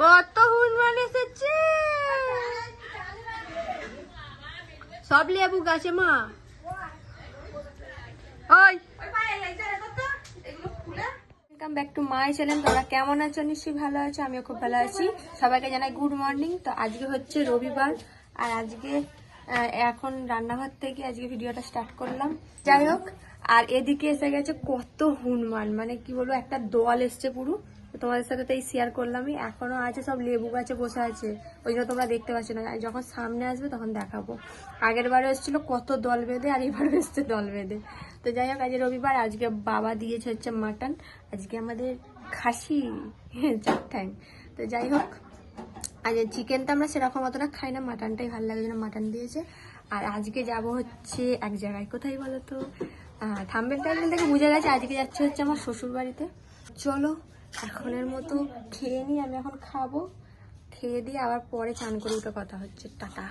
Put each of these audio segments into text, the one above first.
কত হুনমান এসেছে? সব লেবু গাছে, মা। ওই। ব্যাক কেমন ভালো আছো, আমিও খুব ভালো আছি। সবাইকে জানাই গুড মর্নিং তো আজকে হচ্ছে রবিবার, আর আজকে এখন রান্নাঘর থেকে আজকে ভিডিওটা স্টার্ট করলাম। যাই হোক, আর এদিকে এসে গেছে কত হুনমান। মানে কি বলব, একটা দল এসছে পুরো। তোমাদের সাথে তো এই শেয়ার করলামই। এখনও আছে সব লেবু গাছে বসে আছে। ওই জন্য তোমরা দেখতে পাচ্ছ না। আর যখন সামনে আসবে তখন দেখাবো। আগের বারে এসেছিল কত দল বেঁধে, আর এবারও এসছে দল বেঁধে। তো যাই হোক, আজ রবিবার, আজকে বাবা দিয়েছে হচ্ছে মাটন আজকে আমাদের খাসি। চার ঠ্যাং তো যাই হোক, আজ চিকেন তো আমরা সেরকম অতটা খাই না। মাটনটাই ভালো লাগে জন্য মাটন দিয়েছে। আর আজকে যাব হচ্ছে এক জায়গায়। কোথায় বলো তো? থাম্বেল টাইটেল থেকে বুঝে গেছে, আজকে যাচ্ছে হচ্ছে আমার শ্বশুর বাড়িতে চলো এখনের মতো খেয়ে নিই আমি এখন খাব। খেয়ে দিয়ে আবার পরে চান করে উঠে কথা হচ্ছে। টাটা।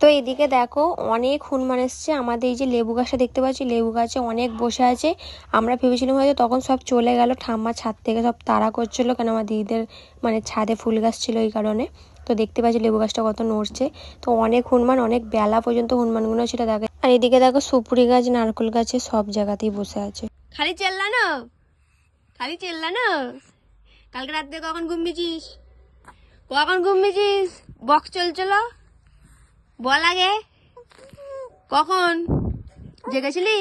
তো এদিকে দেখো, অনেক হনুমান এসছে। আমাদের এই যে লেবু গাছটা দেখতে পাচ্ছি, লেবু গাছে অনেক বসে আছে। আমরা ভেবেছিলাম হয়তো তখন সব চলে গেল, ঠাম্মা ছাদ থেকে সব তাড়া করছিল কেন আমার দিদিদের মানে ছাদে ফুল গাছ ছিল এই কারণে। তো দেখতে পাচ্ছি লেবু গাছটা কত নড়ছে। তো অনেক হনুমান, অনেক বেলা পর্যন্ত হনুমানগুলো ছিল। দেখো আর এদিকে দেখো সুপুরি গাছ, নারকেল গাছে সব জায়গাতেই বসে আছে। খালি চেল্লানো? খালি চেল্লানো কালকে রাত্রে কখন ঘুমিয়েছিস কখন ঘুমিয়েছিস বক্স চলছিল? বল আগে। কখন? জেগেছিলি?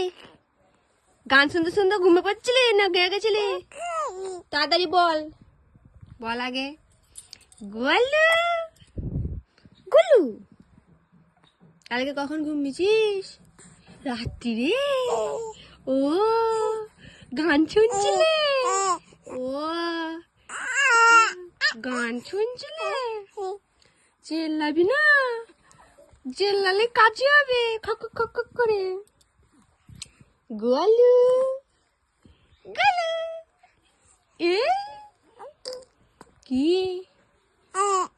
গান শুনতে শুনতে ঘুমে পড়ছিলি না গেয়ে গেছিলি তাড়াতাড়ি বল। বল আগে। গোলু গোলু! কালকে কখন ঘুমিয়েছিস রাত্রিরে ও! গান শুনছিলে? ও গান শুনছিলে? চেল্লাবি না চেল্লালে কাজে হবে খক খক করে। গোয়ালু গালু এ? কি?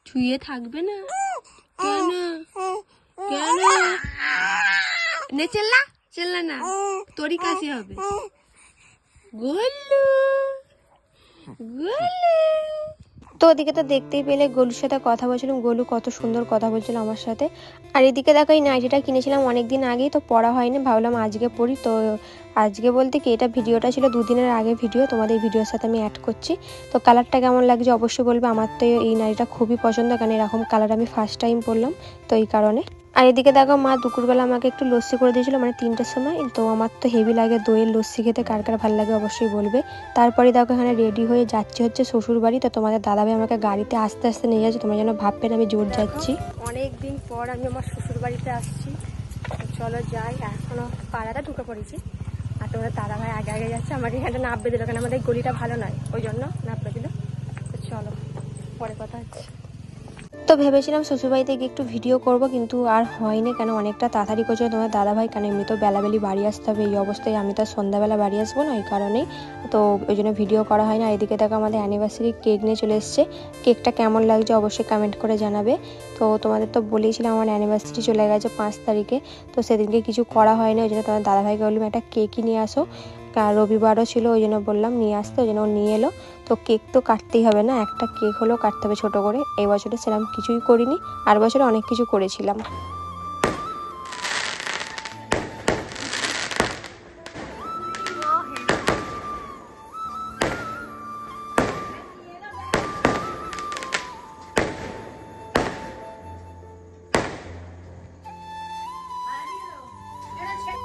ছুঁয়ে থাকবে না? কেন? কেন? নে চেল্লা চেল্লা না। তোরই কাছে হবে। গোলু গোলু তো ওদিকে তো দেখতেই পেলে গোলুর সাথে কথা বলছিলাম, গোলু কত সুন্দর কথা বলছিল আমার সাথে। আর এদিকে দেখো এই নাইটিটা কিনেছিলাম অনেক দিন আগেই, তো পড়া হয়নি, ভাবলাম আজকে পড়ি। তো আজকে বলতে কি, এটা ভিডিওটা ছিল দুদিনের আগে ভিডিও, তোমাদের ভিডিওর সাথে আমি অ্যাড করছি। তো কালারটা কেমন লাগছে অবশ্যই বলবে, আমার তো এই নাইটিটা খুবই পছন্দ, কারণ এরকম কালার আমি ফার্স্ট টাইম পরলাম, তো এই কারণে। আর এদিকে দেখো মা দুপুরবেলা আমাকে একটু লস্যি করে দিয়েছিল মানে তিনটের সময়। তো আমার তো হেভি লাগে দইয়ের লস্যি খেতে, কার কার ভালো লাগে অবশ্যই বলবে। তারপরে দেখো এখানে রেডি হয়ে যাচ্ছে হচ্ছে শ্বশুর বাড়ি তো তোমাদের দাদাভাই আমাকে গাড়িতে আস্তে আস্তে নিয়ে যাচ্ছে, তোমার যেন ভাববেন আমি জোর যাচ্ছি। অনেক দিন পর আমি আমার শ্বশুর বাড়িতে আসছি চলো যাই, এখনও পাড়াটা ঢুকে পড়েছি। আর তোমাদের দাদাভাই আগে আগে যাচ্ছে আমাকে এখানে নাববে দিল কারণ আমাদের গলিটা ভালো নয়। ওই জন্য নাববে দিল। চলো, পরে কথা হচ্ছে। ভেবেছিলাম শ্বশুরবাড়িতে গিয়ে একটু ভিডিও করব, কিন্তু আর হয়নি কেন? অনেকটা তাড়াতাড়ি করছে তোমার দাদাভাই কেন এমনি তো বেলাবেলি বাড়ি আসতে হবে, এই অবস্থায় আমি তো সন্ধ্যাবেলা বাড়ি আসব না, এই কারণেই। তো ওই জন্য ভিডিও করা হয় না। এদিকে দেখো আমাদের অ্যানিভার্সারি কেক নিয়ে চলে এসছে। কেকটা কেমন লাগছে অবশ্যই কমেন্ট করে জানাবে। তো তোমাদের তো বলেইছিলাম আমার অ্যানিভার্সারি চলে গেছে পাঁচ তারিখে। তো সেদিনকে কিছু করা হয়নি, ওই জন্য তোমার দাদাভাইকে বললাম, একটা কেকই নিয়ে আসো। আর রবিবারও ছিল, ওই জন্য বললাম নিয়ে আসতে, ওই জন্য ও নিয়ে এলো। তো কেক তো কাটতেই হবে না, একটা কেক হলেও কাটতে হবে ছোটো করে। এবছরে বছরে সেরকম কিছুই করিনি, আর বছরে অনেক কিছু করেছিলাম।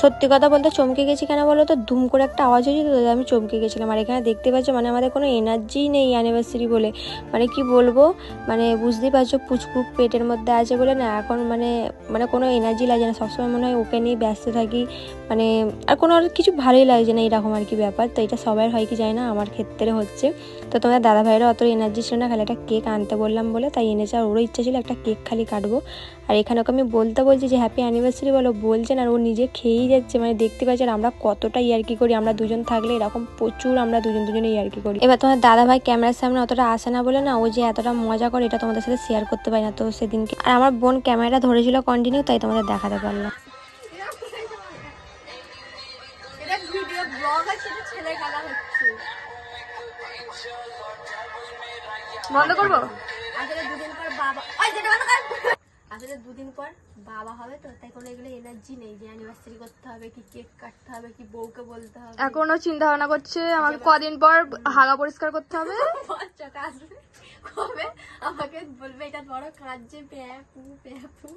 সত্যি কথা বলতে চমকে গেছি কেন বলো তো? দুম করে একটা আওয়াজ হয়েছে তো আমি চমকে গেছিলাম। আর এখানে দেখতে পাচ্ছ মানে আমাদের কোনো এনার্জি নেই অ্যানিভার্সারি বলে। মানে কি বলব? মানে বুঝতেই পারছ পুচকুক পেটের মধ্যে আছে বলে না, এখন মানে মানে কোনো এনার্জি লাগে না। সবসময় মনে হয় ওকে নিয়ে ব্যস্ত থাকি। মানে আর কোনো আর কিছু ভালোই লাগছে না এরকম আর কি ব্যাপার। তো এটা সবার হয় কি যায় না, আমার ক্ষেত্রে হচ্ছে। তো তোমাদের দাদা ভাইয়েরও অত এনার্জি ছিল না, খালি একটা কেক আনতে বললাম বলে, তাই এনেছে। আর ওরও ইচ্ছা ছিল একটা কেক খালি কাটবো। আর এখানে ওকে আমি বলতে বলছি যে হ্যাপি অ্যানিভার্সারি বলো বলছেন আর ও নিজে খেয়েই যাচ্ছে মানে দেখতে পাচ্ছেন আমরা কতটা ইয়ার্কি করি আমরা দুজন থাকলে এরকম প্রচুর আমরা দুজন দুজনে ইয়ার্কি করি। এবার তোমার দাদা ভাই ক্যামেরার সামনে অতটা আসে না বলে না ও যে এতটা মজা করে এটা তোমাদের সাথে শেয়ার করতে পারি না তো সেদিনকে আর আমার বোন ক্যামেরাটা ধরেছিল কন্টিনিউ তাই তোমাদের দেখাতে পারলাম। এটা ভিডিও ব্লগ আছে ছেলে খেলা হচ্ছে। বন্ধ করব? আসলে দুদিন পর বাবা আসলে দুদিন পর বাবা হবে তো তাই কোনো এগুলো এনার্জি নেই যে অ্যানিভার্সারি করতে হবে কি কেক কাটতে হবে কি বউকে বলতে হবে। এখনও চিন্তা ভাবনা করছে আমাকে কদিন পর হাগা পরিষ্কার করতে হবে। বাচ্চাটা আসবে। কবে? আমাকে বলবে এটা বড় কাঁদছে প্যাপু প্যাপু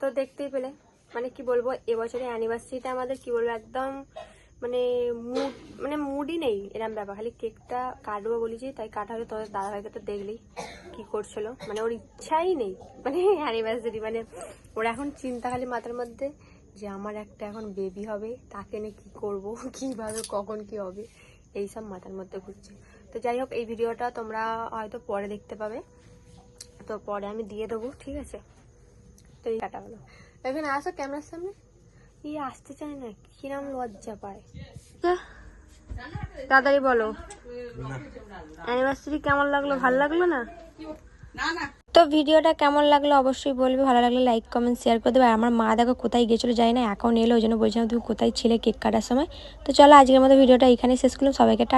তো দেখতেই পেলে মানে কি বলব এবছরের অ্যানিভার্সারিটা আমাদের কি বলব একদম মানে মুড মানে মুডই নেই এরকম ব্যাপার। খালি কেকটা কাটবো বলেছি, তাই কাটা হলে তোমাদের দাদাভাইকে তো দেখলেই কি করছিল। মানে ওর ইচ্ছাই নেই মানে অ্যানিভার্সারি মানে ওর এখন চিন্তা খালি মাথার মধ্যে যে আমার একটা এখন বেবি হবে, তাকে নিয়ে কি করব, কীভাবে, কখন কি হবে এইসব মাথার মধ্যে ঘুরছে। তো যাই হোক, এই ভিডিওটা তোমরা হয়তো পরে দেখতে পাবে। তো পরে আমি দিয়ে দেবো, ঠিক আছে? তো এই কাটা হলো এখানে আসো ক্যামেরার সামনে। ই আসতে চায় না কিরাম লজ্জা পায়। তাড়াতাড়ি বলো। অ্যানিভার্সারি কেমন লাগল? ভালো লাগল না? তো ভিডিওটা কেমন লাগল অবশ্যই বলবে। ভালো লাগলে লাইক কমেন্ট শেয়ার করে দেবে। আর আমার মা দেখো কোথায় গেছিল যাই না এখন এলো ওই জন্য বলছিলাম তুমি কোথায় ছিলে কেক কাটার সময়। তো চলো আজকের মতো ভিডিওটা এখানে শেষ করলাম। সবাইকে টাটা